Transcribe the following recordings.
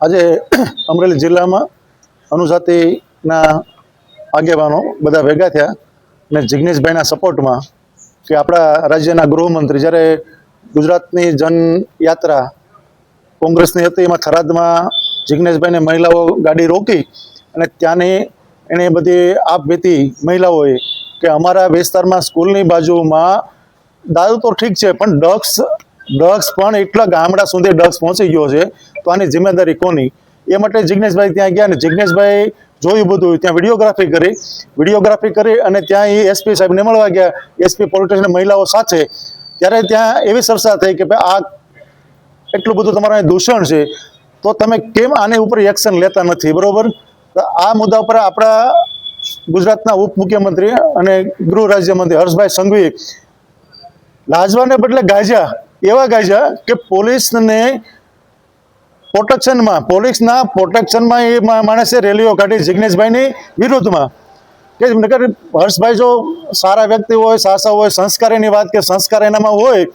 આજે અમરેલી જિલ્લામાં અનુજાતિના આગેવાનો બધા ભેગા થયા અને જિગ્નેશભાઈના સપોર્ટમાં કે આપણા રાજ્યના ગૃહમંત્રી જ્યારે ગુજરાતની જનયાત્રા કોંગ્રેસની હતી, એમાં થરાદમાં જિગ્નેશભાઈને મહિલાઓ ગાડી રોકી અને ત્યાંની એણે બધી આપ વીતી મહિલાઓએ કે અમારા વિસ્તારમાં સ્કૂલની બાજુમાં, દારૂ તો ઠીક છે, પણ ડ્રગ્સ ડ્રગ્સ પણ એટલા ગામડા સુધી ડ્રગ્સ પહોંચી ગયો છે, તો આની જિમ્મેદારી કોની? એ માટે જિજ્ઞેશભાઈ ત્યાં ગયા અને જિજ્ઞેશભાઈ જોયું બધું, ત્યાં વિડીયોગ્રાફી કરી. વિડીયોગ્રાફી કરી અને ત્યાં એ એસપી સાહેબને મળવા ગયા. એસપી પોલીસ મહિલાઓ સાથે. ત્યારે ત્યાં એવી ચર્ચા થઈ કે ભાઈ, આ એટલું બધું તમારા દૂષણ છે, તો તમે કેમ આની ઉપર એક્શન લેતા નથી, બરોબર? આ મુદ્દા ઉપર આપણા ગુજરાતના ઉપમુખ્યમંત્રી અને ગૃહ રાજ્યમંત્રી હર્ષભાઈ સંઘવી લાજવાને બદલે ગાજ્યા. એવા ગાજ્યા કે પોલીસને પ્રોટેક્શનમાં, પોલીસના પ્રોટેક્શનમાં એ માણસે રેલીઓ કાઢી જિગ્નેશભાઈની વિરુદ્ધમાં. કે નકર હર્ષભાઈ જો સારા વ્યક્તિ હોય, સાસા હોય, સંસ્કારીની વાત કે સંસ્કાર એનામાં હોય,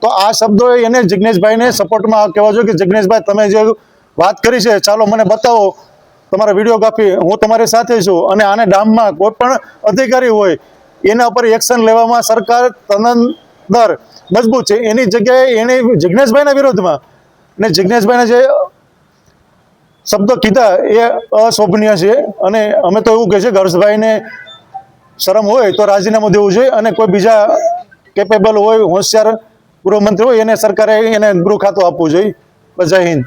તો આ શબ્દો એને જિગ્નેશભાઈને સપોર્ટમાં કહેવા જોઈએ કે જિગ્નેશભાઈ તમે જે વાત કરી છે, ચાલો મને બતાવો. તમારા વિડીયોગ્રાફી હું તમારી સાથે છું અને આને ડામમાં કોઈ પણ અધિકારી હોય, એના ઉપર એક્શન લેવામાં સરકાર તનંદર મજબૂત છે. એની જગ્યાએ એને જિજ્ઞેશભાઈના વિરોધમાં અને જિજ્ઞેશભાઈના જે શબ્દો કીધા એ અશોભનીય છે. અને અમે તો એવું કહે છે હર્ષભાઈને શરમ હોય તો રાજીનામું દેવું જોઈએ અને કોઈ બીજા કેપેબલ હોય, હોશિયાર ગૃહમંત્રી હોય, એને સરકારે એને ગૃહ ખાતું આપવું જોઈએ. જય હિન્દ.